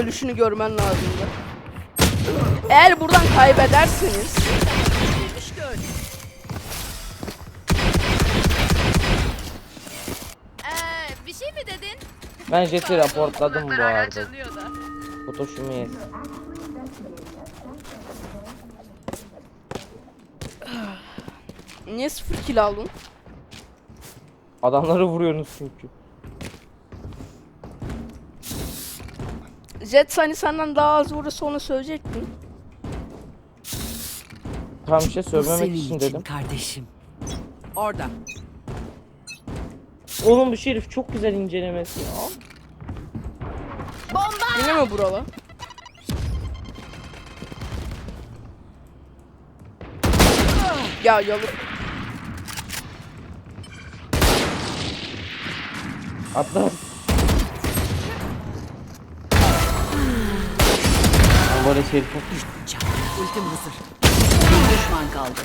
ölüşünü görmen lazımdı. Eğer buradan kaybederseniz Ee, bir şey mi dedin? Ben Jet'i raportladım bu arada. Fotoşumu yes. niye sıfır kill aldın? Adamları vuruyorsunuz çünkü. Jet hani senden daha az vurursa onu söyleyecektin. Tam bir şey söylememek için için dedim. kardeşim. Orada. Oğlum bu şerif çok güzel incelemesi ya. Yine mi buralı? Ya yalı. Atla. Böyle şerif Ultim hazır. Bir düşman kaldı.